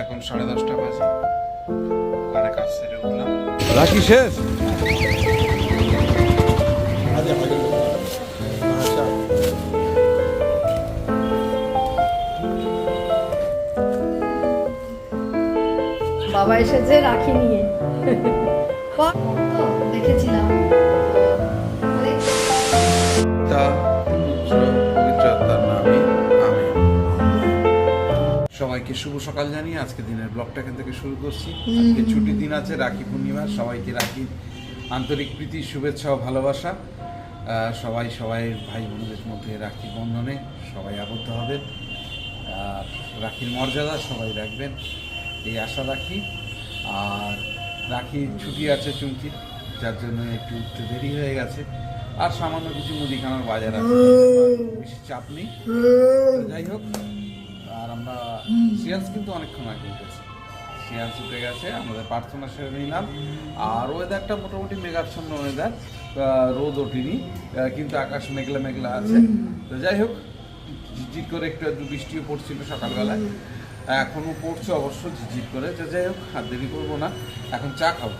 এখন সাড়ে দশটা বাজে। ওখানে কাজ সেরে উঠলাম। রাখি শেষ? বাবা এসেছে রাখি নিয়ে। সবাইকে শুভ সকাল জানিয়ে আজকে দিনের ব্লগটা এখান থেকে শুরু করছি। আজকে ছুটির দিন আছে রাখি পূর্ণিমা সবাইকে রাখি। আন্তরিক প্রীতি শুভেচ্ছা ও ভালোবাসা। সবাই সবাই ভাই বোনদের মধ্যে রাখি বন্ধনে সবাই আবদ্ধ হবে আর রাখির মর্যাদা সবাই রাখবেন এই আশা রাখি। আর রাখি ছুটি আছে চুমকির যার জন্য একটু উঠতে দেরি হয়ে গেছে। আর সামান্য কিছু মুদিখানার বাজার আছে। বেশি চাপ নেই। যাই হোক সিয়ান্স কিন্তু অনেকক্ষণ আগে উঠেছি সিয়ান্স উঠে গেছে, আমাদের প্রার্থনা সেরে নিলাম। আর ওয়েদারটা মোটামুটি মেঘাচ্ছন্ন ওয়েদার রোদ ওঠেনি কিন্তু আকাশ মেঘলা মেঘলা আছে। তো যাই হোক ঝিঝির করে একটু একটু বৃষ্টিও পড়ছিল সকালবেলায়। এখনও পড়ছে অবশ্য ঝিঝির করে। তো যাই হোক, আর দেরি করব না। এখন চা খাব।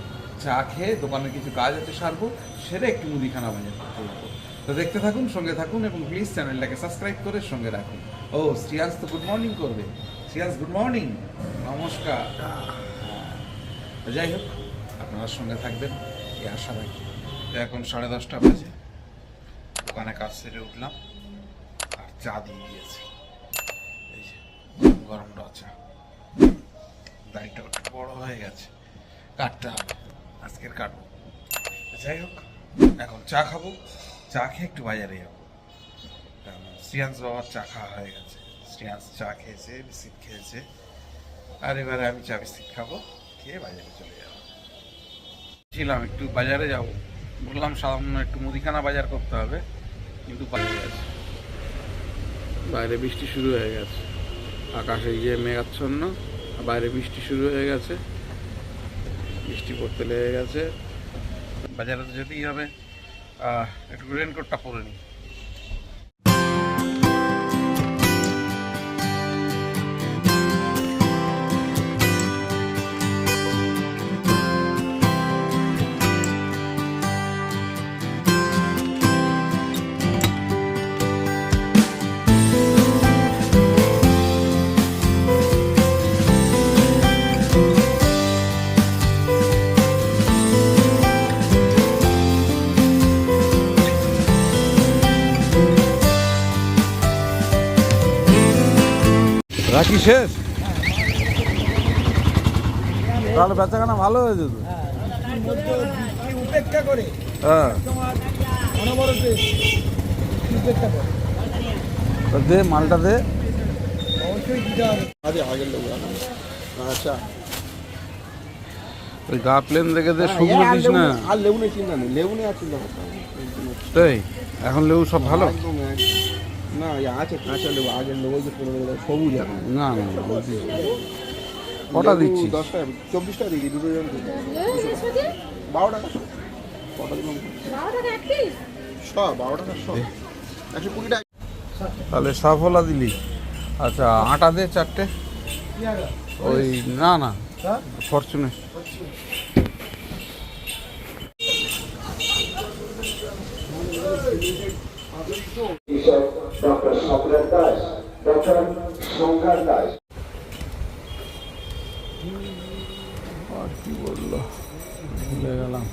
চা খেয়ে দোকানে কিছু কাজ আছে সারবো, সেরে একটু মুদিখানা বাজার করতে যাব তো দেখতে থাকুন, সঙ্গে থাকুন এবং প্লিজ চ্যানেলটাকে সাবস্ক্রাইব করে সঙ্গে রাখুন। ও শ্রিয়াংশ তো গুড মর্নিং করবে। শ্রিয়াংশ গুড মর্নিং নমস্কার। যাই হোক, আপনারা সঙ্গে থাকবেন, এই আশা রাখি। এখন সাড়ে দশটা বাজে। দোকানে কাজ সেরে উঠলাম, আর চা দিয়ে দিয়েছি। এই যে, গরম চা। দাড়িটা একটু বড় হয়ে গেছে, কাটতে আজকের কাটবো। যাই হোক, এখন চা খাব, চা খেয়ে একটু বাজারে যাব। শ্রিয়াংশ বাবার চা খাওয়া হয়ে গেছে। শ্রিয়াংশ চা খেয়েছে বিস্কিট খেয়েছে। আর এবারে আমি চা বিস্কিট খাব খেয়ে বাজারে চলে যাব। ছিলাম একটু বাজারে যাব। বললাম সাধারণ একটু মুদিখানা বাজার করতে হবে কিন্তু বাইরে বাইরে বৃষ্টি শুরু হয়ে গেছে। আকাশে গিয়ে মেঘাচ্ছন্ন বাইরে বৃষ্টি শুরু হয়ে গেছে। বৃষ্টি পড়তে লেগে গেছে। বাজারে তো যেতেই হবে। একটু রেনকোটটা পরে নিই। রাখি শেষ? তাহলে বেচাকেনা ভালো হয়েছে তো উপেক্ষা করে হ্যাঁ। তো দে মালটা দে। আচ্ছা। ওই গা প্লেন রেখে দে শুকনো দিস না। আর লেবুনে চিন্তা নেই লেবুনে আর চিন্তা। তাই? এখন লেবু সব ভালো? না আছে কাঁচা লেবু আগের লেবু ওই যে পনেরো সবুজ এখন। না না বলছি কটা লেবু দিচ্ছিস? দশ টাকা চব্বিশ টাকা দিই দুটো জন দিই। বারো টাকা শ। কটা দিলাম? শ বারো টাকা শ একশো কুড়ি টাকা। তাহলে সাফলা দিলি। আচ্ছা আটা দে চারটে। ওই না না ফরচুনের কৃষক ডক্টর সম্রাট দাস ডক্টর সংঘাত দাস আর কি বলল ভুলে গেলাম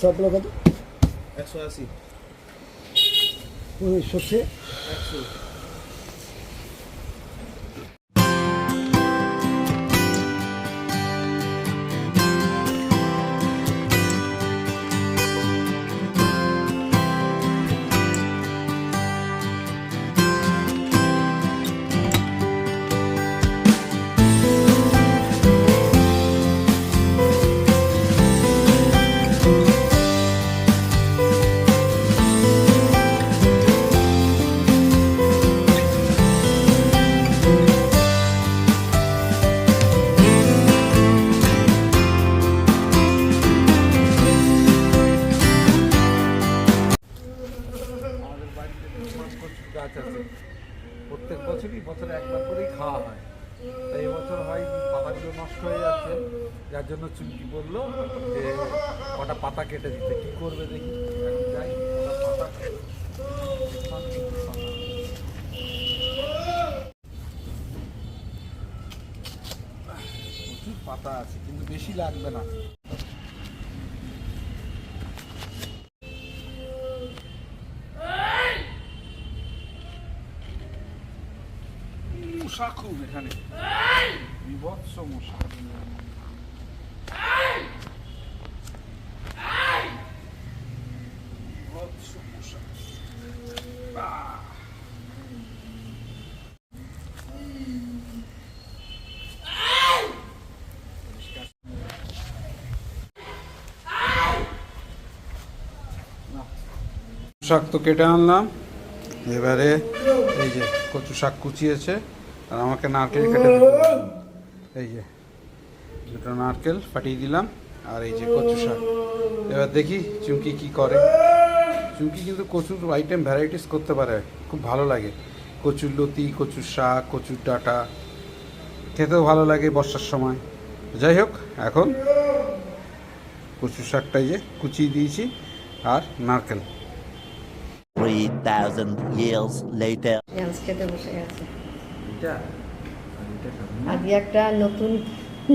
সব লোক কত একশো আশি। সত্যি একশো চুমকি বলল যে কটা পাতা কেটে দিতে। কি করবে দেখি? প্রচুর পাতা আছে, কিন্তু বেশি লাগবে না। মশা খুব এখানে। বিভৎস মশা বিভৎস মশা আহ! শাক তো কেটে আনলাম। এবারে এই যে কচু শাক কুচিয়েছে, আর আমাকে নারকেল কেটে এই যে দুটো নারকেল ফাটিয়ে দিলাম, আর এই যে কচু শাক। এবার দেখি চুমকি কি করে। চুমকি কিন্তু কচুর আইটেম ভ্যারাইটিস করতে পারে। খুব ভালো লাগে। কচুর লতি কচুর শাক কচুর ডাঁটা। খেতেও ভালো লাগে বর্ষার সময়। যাই হোক এখন কচু শাকটাই যে কুচিয়ে দিয়েছি আর নারকেল। 3,000 years later. পেঁয়াজ খেতে বসে গেছে। এটা আর এটা খাব। আজকে একটা নতুন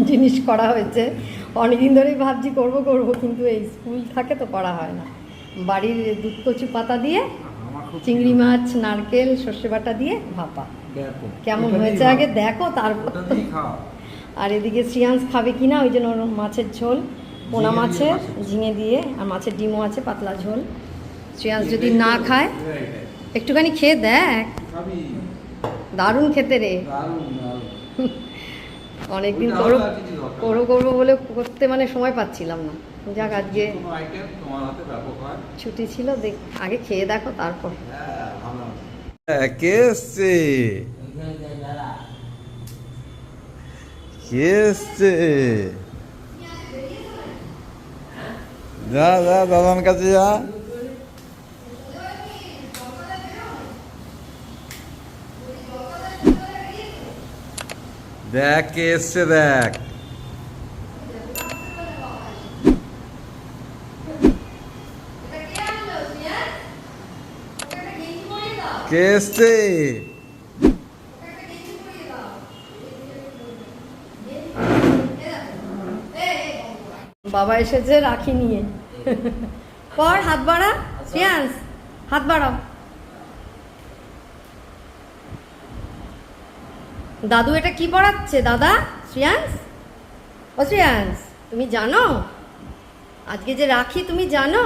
জিনিস করা হয়েছে। অনেকদিন ধরেই ভাবছি করব করব কিন্তু এই স্কুল থাকে তো করা হয় না। বাড়ির দুধ কচু পাতা দিয়ে চিংড়ি মাছ নারকেল সর্ষে বাটা দিয়ে ভাপা। কেমন হয়েছে আগে দেখো তারপর তো। আর এদিকে শ্রিয়াংশ খাবে কিনা ওই জন্য ওর মাছের ঝোল পোনা মাছের ঝিঙে দিয়ে আর মাছের ডিমও আছে পাতলা ঝোল। শ্রিয়াংশ যদি না খায় একটুখানি খেয়ে দেখ। দারুণ খেতে রে। অনেকদিন করো আলাদা করো করব বলে করতে মানে সময় পাচ্ছিলাম না। যাক, আজকে ছুটি ছিল, দেখ, আগে খেয়ে দেখো তারপর। হ্যাঁ যা যা, দাদার কাছে যা। দেখ এসছে, দেখ। কে এসছে? বাবা এসেছে রাখি নিয়ে। পর হাত বাড়া শ্রেয়াংশ হাত বাড়াও। দাদু এটা কি পড়াচ্ছে, দাদা? শ্রেয়াংশ ও শ্রেয়াংশ তুমি জানো? আজকে যে রাখি, তুমি জানো?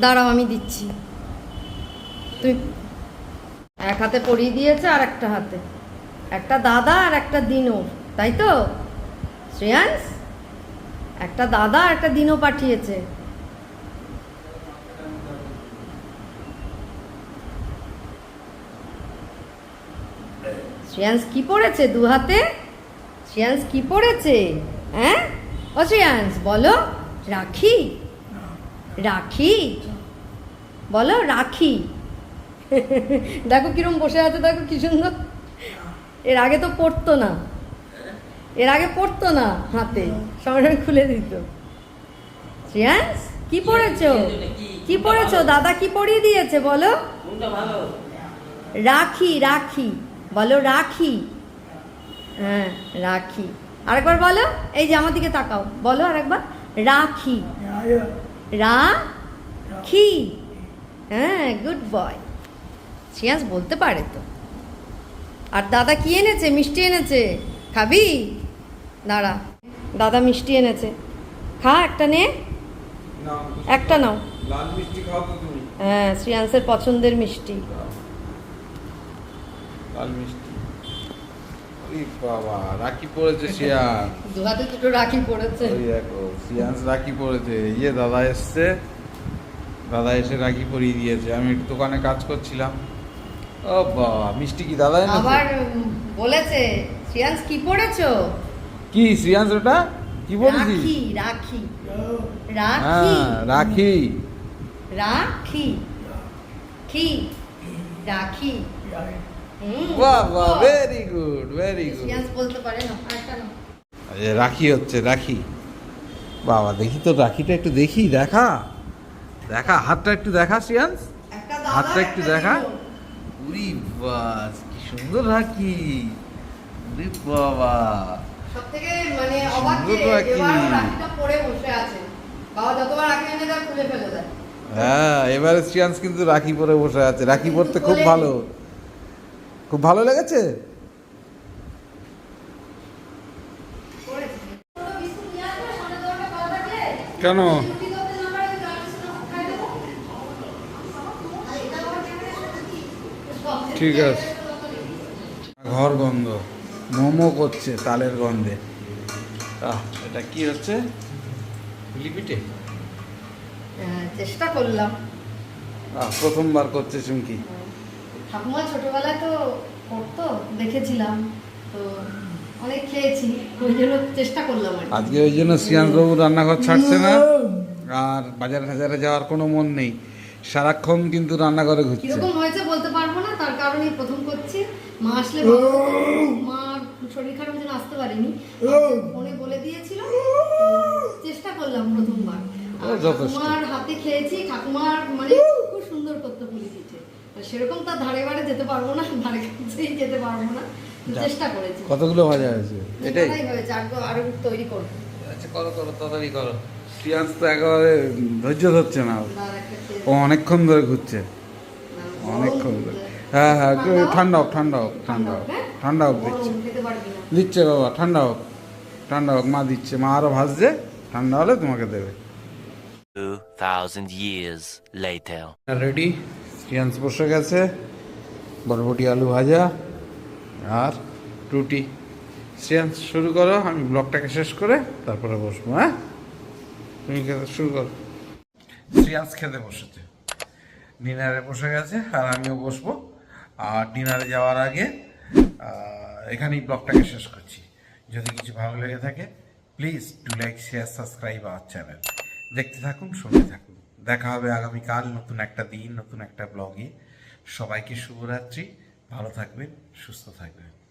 দাঁড়াও, আমি দিচ্ছি। তুই এক হাতে পরিয়ে দিয়েছে আর একটা হাতে। একটা দাদা আর একটা দিনও, তাই তো? শ্রেয়াংশ, একটা দাদা আর একটা দিনও পাঠিয়েছে। শ্রেয়াংশ কি পড়েছে দু হাতে? শ্রেয়াংশ কি পড়েছে? হ্যাঁ? ও শ্রেয়াংশ, বলো। রাখি? রাখি? বলো রাখি। দেখো কিরম বসে আছে দেখো কি সুন্দর। এর আগে তো পড়তো না। এর আগে পড়তো না হাতে। সঙ্গে সঙ্গে খুলে দিত। কি পড়েছো? কি পড়েছো? দাদা কি পড়িয়ে দিয়েছে বলো? রাখি রাখি। বলো রাখি। হ্যাঁ রাখি। আরেকবার বলো। এই যে আমার দিকে তাকাও। বলো আরেকবার। রাখি। রাখি হ্যাঁ গুড বয় শ্রেয়াস বলতে পারে তো। আর দাদা কি এনেছে? মিষ্টি এনেছে। খাবি? দাঁড়া। দাদা মিষ্টি এনেছে। খা একটা নে। একটা নাও। হ্যাঁ শ্রেয়াংসের পছন্দের মিষ্টি। লাল মিষ্টি। বাবা রাখি পড়েছে শিয়ান দু দুটো রাখি পড়েছে ওই দেখো শিয়ান্স রাখি পড়েছে ইয়ে দাদা এসছে। দাদা এসে রাখি পরিয়ে দিয়েছে। আমি একটু দোকানে কাজ করছিলাম। ও বাবা মিষ্টি কি দাদা এনেছে? আবার বলেছে কি পড়েছো কি ওটা? কি বলেছিস রাখি রাখি। রাখি। হ্যাঁ রাখি। রাখি। কি? রাখি। বাহ বাহ ভেরি গুড ভেরি গুড বলতে পারে না রাখি হচ্ছে রাখি। বাবা দেখি তো রাখিটা একটু দেখি দেখা। দেখা হাতটা একটু দেখা একটা হাতটা একটু দেখা। উরি বাস কি সুন্দর রাখি। উরি বাবা। সবথেকে মানে অবাক যে সুন্দর রাখি। রাখিটা পরে বসে আছে। বাবা যতবার রাখি এনে খুলে ফেলে দেয়। হ্যাঁ এবারে শ্রিয়াংশ কিন্তু রাখি পরে বসে আছে। রাখি পরতে খুব ভালো। খুব ভালো লেগেছে। কোনো? ঠিক আছে। ঘর গন্ধ। মোমো করছে তালের গন্ধে। আহ, এটা কি হচ্ছে? লিপিটে চেষ্টা করলাম। আহ, প্রথমবার করছে চুমকি ঠাকুমা ছোটবেলায় তো করতো দেখেছিলাম তো অনেক খেয়েছি ওই জন্য চেষ্টা করলাম আজকে ওই জন্য শ্রিয়াংশবাবু রান্নাঘর ছাড়ছে না আর বাজারে টাজারে যাওয়ার কোনো মন নেই। সারাক্ষণ কিন্তু রান্নাঘরে ঘুরছে। কীরকম হয়েছে বলতে পারব না তার কারণে প্রথম করছি। মা আসলে মার শরীর খারাপ জন্য আসতে পারিনি। ফোনে বলে দিয়েছিল চেষ্টা করলাম প্রথমবার। ঠাকুমার হাতে খেয়েছি ঠাকুমার মানে খুব সুন্দর করতে পুলি দিচ্ছে সেরকম তার ধারে বারে যেতে পারব না ধারে কাছেই যেতে পারব না। চেষ্টা করেছি। কতগুলো ভাজা হয়েছে? এটাই হয়েছে আরও তৈরি করব। আচ্ছা করো করো তাড়াতাড়ি করো। শ্রিয়াংশ তো একেবারে ধৈর্য ধরছে না। ও অনেকক্ষণ ধরে ঘুরছে। অনেকক্ষণ ধরে। হ্যাঁ হ্যাঁ ঠান্ডা হোক ঠান্ডা হোক ঠান্ডা হোক। হ্যাঁ? ঠান্ডা হোক দিচ্ছে। খেতে পারবি না। দিচ্ছে বাবা ঠান্ডা হোক। ঠান্ডা হোক মা দিচ্ছে। মা আরও ভাজছে ঠান্ডা হলে তোমাকে দেবে। 2,000 years later. রেডি শ্রিয়াংশ বসে গেছে, বরবটি আলু ভাজা আর রুটি। শ্রিয়াংশ শুরু করো, আমি ব্লগটাকে শেষ করে তারপরে বসবো হ্যাঁ? তুমি খেতে শুরু করো। শ্রিয়াংশ খেতে বসেছে। ডিনারে বসে গেছে আর আমিও বসবো। আর ডিনারে যাওয়ার আগে এখানেই ব্লগটাকে শেষ করছি। যদি কিছু ভালো লেগে থাকে please do like share subscribe our channel দেখতে থাকুন, সঙ্গে থাকুন। দেখা হবে আগামীকাল নতুন একটা দিন, নতুন একটা ব্লগে। সবাইকে শুভরাত্রি, ভালো থাকবেন, সুস্থ থাকবেন।